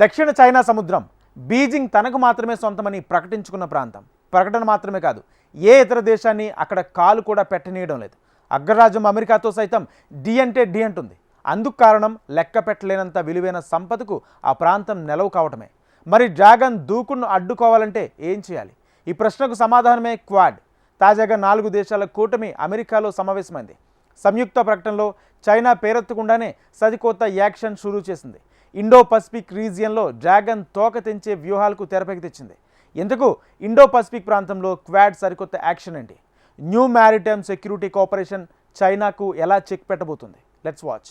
దక్షిణ చైనా సముద్రం బీజింగ్ తనకు మాత్రమే సొంతమని ప్రకటించుకున్న ప్రాంతం. ప్రకటన మాత్రమే కాదు ఏ ఇతర దేశాన్ని అక్కడ కాలు కూడా పెట్టనీయడం లేదు. అగ్రరాజ్యం అమెరికాతో సైతం డి అంటే డి అంటుంది. అందుకు కారణం లెక్క పెట్టలేనంత విలువైన సంపదకు ఆ ప్రాంతం నెలవు కావటమే. మరి డ్రాగన్ దూకును అడ్డుకోవాలంటే ఏం చేయాలి? ఈ ప్రశ్నకు సమాధానమే క్వాడ్. తాజాగా నాలుగు దేశాల కూటమి అమెరికాలో సమావేశమైంది. సంయుక్త ప్రకటనలో చైనా పేరెత్తకుండానే సరికొత్త యాక్షన్ షురూ చేసింది. ఇండో పసిఫిక్ రీజియన్లో డ్రాగన్ తోక తెంచే వ్యూహాలకు తెరపైకి తెచ్చింది. ఎందుకు? ఇండో పసిఫిక్ ప్రాంతంలో క్వాడ్ సరికొత్త action and new maritime security cooperation చైనాకు ఎలా చెక్ పెట్టబోతుంది? Let's watch.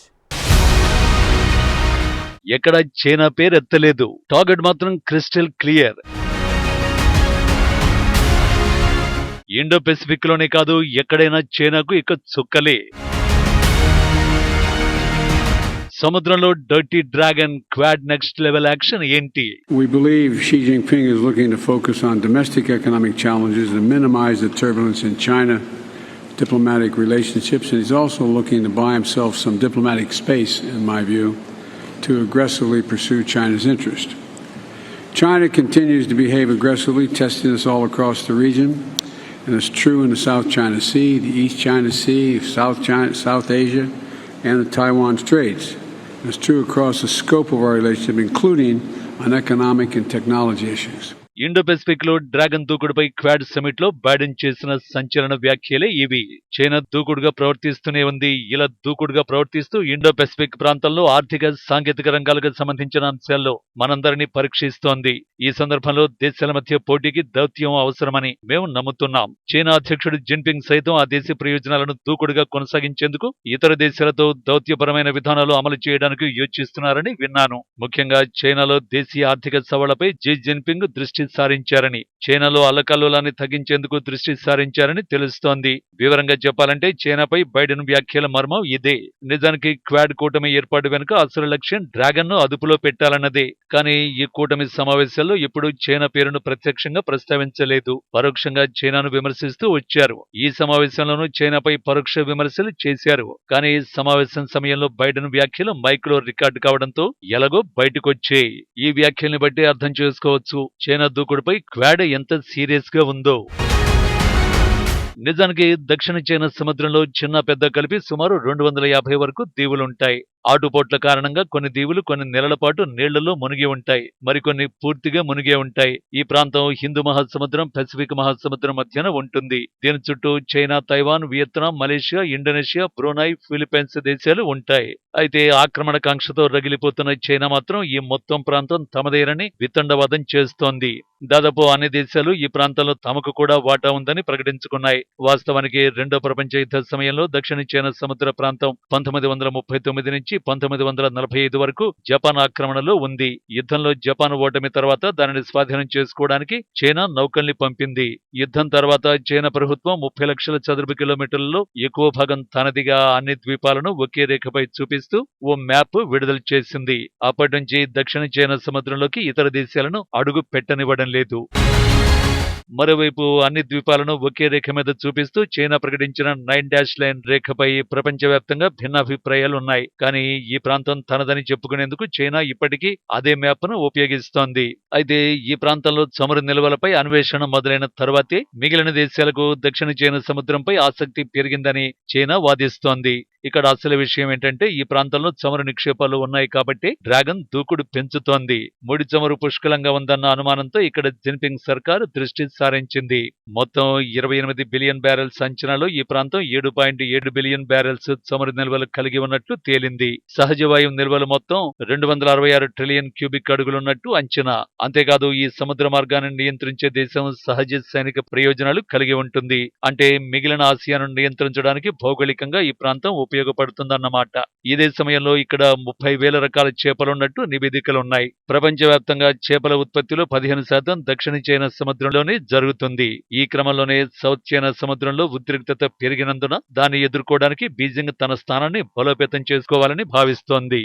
ఎక్కడ చైనా పేరు ఎత్తలేదు. టార్గెట్ మాత్రం క్రిస్టల్ క్లియర్. ఇండో పెసిఫిక్లోనే కాదు ఎక్కడైనా చైనాకు ఇక చుక్కలే. సముద్రంలో dirty dragon Quad next level action ఏంటి We believe Xi Jinping is looking to focus on domestic economic challenges and minimize the turbulence in China diplomatic relationships. And he's also looking to buy himself some diplomatic space, in my view, to aggressively pursue China's interest. China continues to behave aggressively, testing us all across the region. And it's true in the South China Sea, the East China Sea, South China, South Asia, and the Taiwan Straits. It's true across the scope of our relationship, including on economic and technology issues. Indo పెసిఫిక్లో dragon దూకుడుపై Quad సమిట్లో Biden చేసిన సంచలన వ్యాఖ్యలే ఇవి. China దూకుడుగా ప్రవర్తిస్తూనే ఉంది. ఇలా దూకుడుగా ప్రవర్తిస్తూ ఇండో పెసిఫిక్ ప్రాంతంలో ఆర్థిక సాంకేతిక రంగాలకు సంబంధించిన అంశాల్లో మనందరినీ పరీక్షిస్తోంది. ఈ సందర్భంలో దేశాల మధ్య పోటీకి దౌత్యం అవసరమని మేము నమ్ముతున్నాం. చైనా అధ్యక్షుడు జిన్పింగ్ సైతం ఆ దేశ ప్రయోజనాలను దూకుడుగా కొనసాగించేందుకు ఇతర దేశాలతో దౌత్యపరమైన విధానాలు అమలు చేయడానికి యోచిస్తున్నారని విన్నాను. ముఖ్యంగా చైనాలో దేశీయ ఆర్థిక సవాళ్ళపై జీ జిన్పింగ్ దృష్టి సారించారని చైనాలో అల్లకల్లోలాన్ని తగ్గించేందుకు దృష్టి సారించారని తెలుస్తోంది. వివరంగా చెప్పాలంటే చైనాపై బైడెన్ వ్యాఖ్యల మర్మం ఇదే. నిజానికి క్వాడ్ కూటమి ఏర్పాటు వెనుక అసలు లక్ష్యం డ్రాగన్ను అదుపులో పెట్టాలన్నదే. కానీ ఈ కూటమి సమావేశాల్లో ఇప్పుడు చైనా పేరును ప్రత్యక్షంగా ప్రస్తావించలేదు. పరోక్షంగా చైనాను విమర్శిస్తూ వచ్చారు. ఈ సమావేశంలోనూ చైనాపై పరోక్ష విమర్శలు చేశారు. కానీ ఈ సమావేశం సమయంలో బైడెన్ వ్యాఖ్యలు మైక్లో రికార్డు కావడంతో ఎలాగో బయటకొచ్చాయి. ఈ వ్యాఖ్యల్ని బట్టి అర్థం చేసుకోవచ్చు. చైనా దూకుడుపై క్వాడ్ ఎంత సీరియస్గా ఉందో. నిజానికి దక్షిణ చైనా సముద్రంలో చిన్న పెద్ద కలిపి సుమారు రెండు వందల యాభై వరకు దీవులుంటాయి. ఆటుపోట్ల కారణంగా కొన్ని దీవులు కొన్ని నెలల పాటు నీళ్ళలో మునిగి ఉంటాయి. మరికొన్ని పూర్తిగా మునిగే ఉంటాయి. ఈ ప్రాంతం హిందూ మహాసముద్రం పసిఫిక్ మహాసముద్రం మధ్యన ఉంటుంది. దీని చుట్టూ China Taiwan Vietnam Malaysia Indonesia Brunei Philippines దేశాలు ఉంటాయి. అయితే ఆక్రమణకాంక్షతో రగిలిపోతున్న చైనా మాత్రం ఈ మొత్తం ప్రాంతం తమదేనని వితండవాదం చేస్తోంది. దాదాపు అన్ని దేశాలు ఈ ప్రాంతంలో తమకు కూడా వాటా ఉందని ప్రకటించుకున్నాయి. వాస్తవానికి రెండో ప్రపంచ యుద్ధ సమయంలో దక్షిణ చైనా సముద్ర ప్రాంతం పంతొమ్మిది వందల ముప్పై తొమ్మిది నుంచి పంతొమ్మిది వందల నలభై ఐదు వరకు జపాన్ ఆక్రమణలో ఉంది. యుద్ధంలో జపాన్ ఓటమి తర్వాత దానిని స్వాధీనం చేసుకోవడానికి చైనా నౌకల్ని పంపింది. యుద్ధం తర్వాత చైనా ప్రభుత్వం ముప్పై లక్షల చదురపు కిలోమీటర్లలో ఎక్కువ భాగం తనదిగా అన్ని ద్వీపాలను ఒకే రేఖపై చూపిస్తూ ఓ మ్యాప్ విడుదల చేసింది. అప్పటి నుంచి దక్షిణ చైనా సముద్రంలోకి ఇతర దేశాలను అడుగు పెట్టనివ్వడం లేదు. మరోవైపు అన్ని ద్వీపాలను ఒకే రేఖ మీద చూపిస్తూ చైనా ప్రకటించిన నైన్ డాష్ లైన్ రేఖపై ప్రపంచవ్యాప్తంగా భిన్నాభిప్రాయాలు ఉన్నాయి. కానీ ఈ ప్రాంతం తనదని చెప్పుకునేందుకు చైనా ఇప్పటికీ అదే మ్యాప్ను ఉపయోగిస్తోంది. అయితే ఈ ప్రాంతంలో చమురు నిల్వలపై అన్వేషణ మొదలైన తర్వాతే మిగిలిన దేశాలకు దక్షిణ చైనా సముద్రంపై ఆసక్తి పెరిగిందని చైనా వాదిస్తోంది. ఇక్కడ అసలు విషయం ఏంటంటే ఈ ప్రాంతంలో చమురు నిక్షేపాలు ఉన్నాయి కాబట్టి డ్రాగన్ దూకుడు పెంచుతోంది. ముడి చమురు పుష్కలంగా ఉందన్న అనుమానంతో ఇక్కడ జిన్పింగ్ సర్కారు దృష్టి సారించింది. మొత్తం ఇరవై ఎనిమిది బిలియన్ బ్యారెల్స్ అంచనాలో ఈ ప్రాంతం ఏడు పాయింట్ ఏడు బిలియన్ బ్యారెల్స్ చమురు నిల్వలు కలిగి ఉన్నట్లు తేలింది. సహజ వాయువు నిల్వలు మొత్తం రెండు వందల అరవై ఆరు ట్రిలియన్ క్యూబిక్ అడుగులున్నట్టు అంచనా. అంతేకాదు ఈ సముద్ర మార్గాన్ని నియంత్రించే దేశం సహజ సైనిక ప్రయోజనాలు కలిగి ఉంటుంది. అంటే మిగిలిన ఆసియాను నియంత్రించడానికి భౌగోళికంగా ఈ ప్రాంతం ఉపయోగపడుతుందన్నమాట. ఇదే సమయంలో ఇక్కడ ముప్పై వేల రకాల చేపలున్నట్టు నివేదికలున్నాయి. ప్రపంచవ్యాప్తంగా చేపల ఉత్పత్తిలో పదిహేను శాతం దక్షిణ చైనా సముద్రంలోనే జరుగుతుంది. ఈ క్రమంలోనే సౌత్ చైనా సముద్రంలో ఉద్రిక్తత పెరిగినందున దాన్ని ఎదుర్కోవడానికి బీజింగ్ తన స్థానాన్ని బలోపేతం చేసుకోవాలని భావిస్తోంది.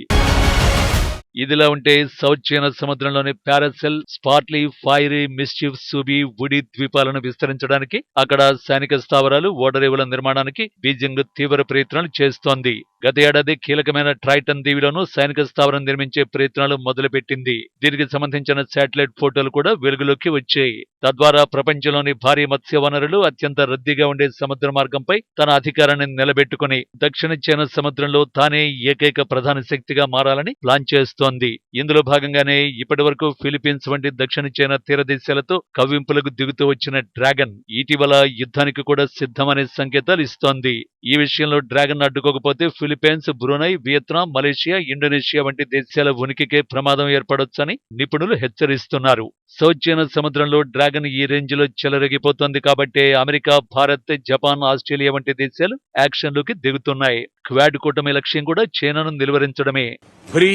ఇదిలా ఉంటే సౌత్ చైనా సముద్రంలోని Paracel Spratly Fiery Mischief Subi Woody ద్వీపాలను విస్తరించడానికి అక్కడ సైనిక స్థావరాలు ఓడరేవుల నిర్మాణానికి బీజింగ్ తీవ్ర ప్రయత్నాలు చేస్తోంది. గత ఏడాది కీలకమైన ట్రైటన్ దీవిలోనూ సైనిక స్థావరం నిర్మించే ప్రయత్నాలు మొదలుపెట్టింది. దీనికి సంబంధించిన శాటిలైట్ ఫోటోలు కూడా వెలుగులోకి వచ్చాయి. తద్వారా ప్రపంచంలోని భారీ మత్స్య వనరులు అత్యంత రద్దీగా ఉండే సముద్ర మార్గంపై తన అధికారాన్ని నిలబెట్టుకుని దక్షిణ చైనా సముద్రంలో తానే ఏకైక ప్రధాన శక్తిగా మారాలని ప్లాన్ చేస్తోంది. ఇందులో భాగంగానే ఇప్పటి వరకు ఫిలిప్పీన్స్ వంటి దక్షిణ చైనా తీరదేశాలతో కవ్వింపులకు దిగుతూ వచ్చిన డ్రాగన్ ఇటీవల యుద్ధానికి కూడా సిద్ధమనే సంకేతాలు ఇస్తోంది. ఈ విషయంలో dragon అడ్డుకోకపోతే Philippines Brunei Vietnam Malaysia Indonesia వంటి దేశాల ఉనికికే ప్రమాదం ఏర్పడొచ్చని నిపుణులు హెచ్చరిస్తున్నారు సౌత్ చైనా సముద్రంలో డ్రాగన్ ఈ రేంజ్ లో చెలరేగిపోతోంది కాబట్టే అమెరికా భారత్ జపాన్ ఆస్ట్రేలియా వంటి దేశాలు యాక్షన్లోకి దిగుతున్నాయి క్వాడ్ కూటమి లక్ష్యం కూడా చైనాను నిలువరించడమే फ्री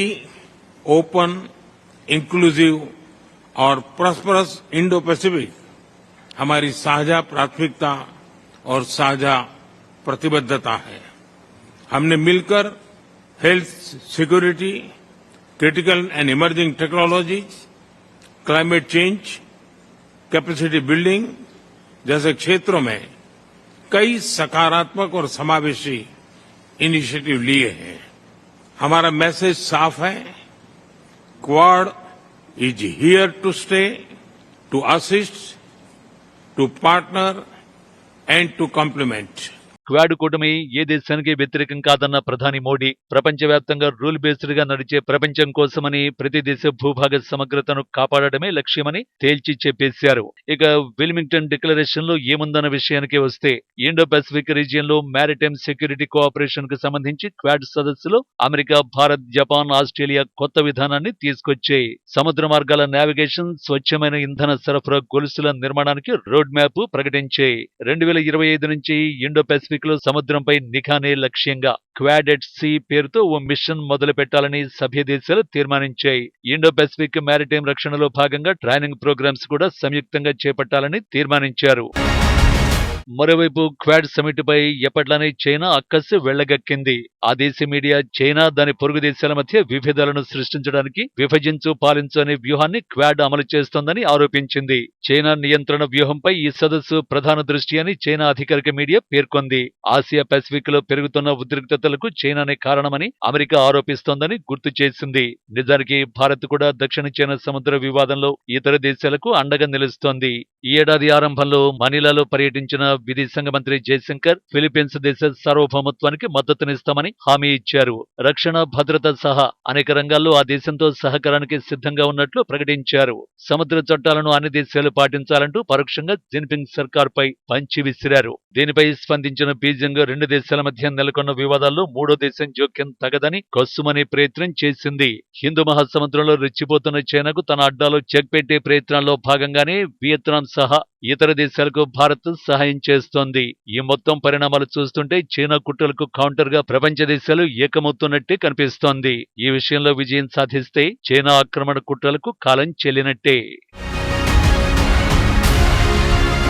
ओपन इंक्लूसिव और प्रॉस्परस इंडो पैसिफिक हमारी साझा प्राथमिकता और साझा प्रतिबद्धता है हमने मिलकर health security critical and emerging technologies climate change capacity building जैसे क्षेत्रों में कई सकारात्मक और समावेशी इनिशिएटिव लिए हैं। हमारा मैसेज साफ़ है। Quad is here to stay to assist to partner and to complement Quad కూటమి ఏ దేశానికి వ్యతిరేకం కాదన్న ప్రధాని మోడీ ప్రపంచవ్యాప్తంగా రూల్ బేస్డ్గా నడిచే ప్రపంచం కోసమని ప్రతి దేశ భూభాగ సమగ్రతను కాపాడడమే లక్ష్యమని తేల్చి చెప్పేశారు. ఇక విల్మింగ్టన్ డిక్లరేషన్లో ఏముందన్న విషయానికి వస్తే ఇండో పసిఫిక్ రీజియన్లో మారిటైమ్ సెక్యూరిటీ కోఆపరేషన్కు సంబంధించి క్వాడ్ సదస్సులో అమెరికా భారత్ జపాన్ ఆస్ట్రేలియా కొత్త విధానాన్ని తీసుకొచ్చాయి. సముద్ర మార్గాల నావిగేషన్ స్వచ్ఛమైన ఇంధన సరఫరా గొలుసుల నిర్మాణానికి రోడ్ మ్యాప్ ప్రకటించాయి. రెండు వేల ఇరవై ఐదు నుంచి ఇండో పసిఫిక్ పసిఫిక్లో సముద్రంపై నిఘానే లక్ష్యంగా క్వాడెట్ సి సీ పేరుతో ఓ మిషన్ మొదలు పెట్టాలని సభ్య దేశాలు తీర్మానించాయి. ఇండో పెసిఫిక్ మారిటైమ్ రక్షణలో భాగంగా ట్రైనింగ్ ప్రోగ్రామ్స్ కూడా సంయుక్తంగా చేపట్టాలని తీర్మానించారు. మరోవైపు క్వాడ్ సమిట్ పై ఎప్పట్లానే చైనా అక్కస్సు వెళ్ళగక్కింది ఆ దేశ మీడియా చైనా దాని పొరుగు దేశాల మధ్య విభేదాలను సృష్టించడానికి విభజించు పాలించు అనే వ్యూహాన్ని క్వాడ్ అమలు చేస్తోందని ఆరోపించింది. చైనా నియంత్రణ వ్యూహంపై ఈ సదస్సు ప్రధాన దృష్టి అని చైనా అధికారిక మీడియా పేర్కొంది. ఆసియా పసిఫిక్లో పెరుగుతున్న ఉద్రిక్తతలకు చైనానే కారణమని అమెరికా ఆరోపిస్తోందని గుర్తు చేసింది. నిజానికి భారత్ కూడా దక్షిణ చైనా సముద్ర వివాదంలో ఇతర దేశాలకు అండగా నిలుస్తోంది. ఈ ఏడాది ఆరంభంలో మనీలాలో పర్యటించిన విదేశాంగ మంత్రి జయశంకర్ ఫిలిప్పీన్స్ దేశ సార్వభౌమత్వానికి మద్దతునిస్తామని హామీ ఇచ్చారు. రక్షణ భద్రత సహా అనేక రంగాల్లో ఆ దేశంతో సహకారానికి సిద్ధంగా ఉన్నట్లు ప్రకటించారు. సముద్ర చట్టాలను అన్ని దేశాలు పాటించాలంటూ పరోక్షంగా జిన్పింగ్ సర్కార్ పై పంచి విసిరారు. దీనిపై స్పందించిన బీజింగ్ రెండు దేశాల మధ్య నెలకొన్న వివాదాల్లో మూడో దేశం జోక్యం తగదని కస్సుమనే ప్రయత్నం చేసింది. హిందూ మహాసముద్రంలో రెచ్చిపోతున్న చైనాకు తన అడ్డాలో చెక్ పెట్టే ప్రయత్నాల్లో భాగంగానే వియత్నాం సహా ఇతర దేశాలకు భారత్ సహాయం చేస్తోంది. ఈ మొత్తం పరిణామాలు చూస్తుంటే చైనా కుట్రలకు కౌంటర్గా ప్రపంచ దేశాలు ఏకమవుతున్నట్టే కనిపిస్తోంది. ఈ విషయంలో విజయం సాధిస్తే చైనా ఆక్రమణ కుట్రలకు కాలం చెల్లినట్టే.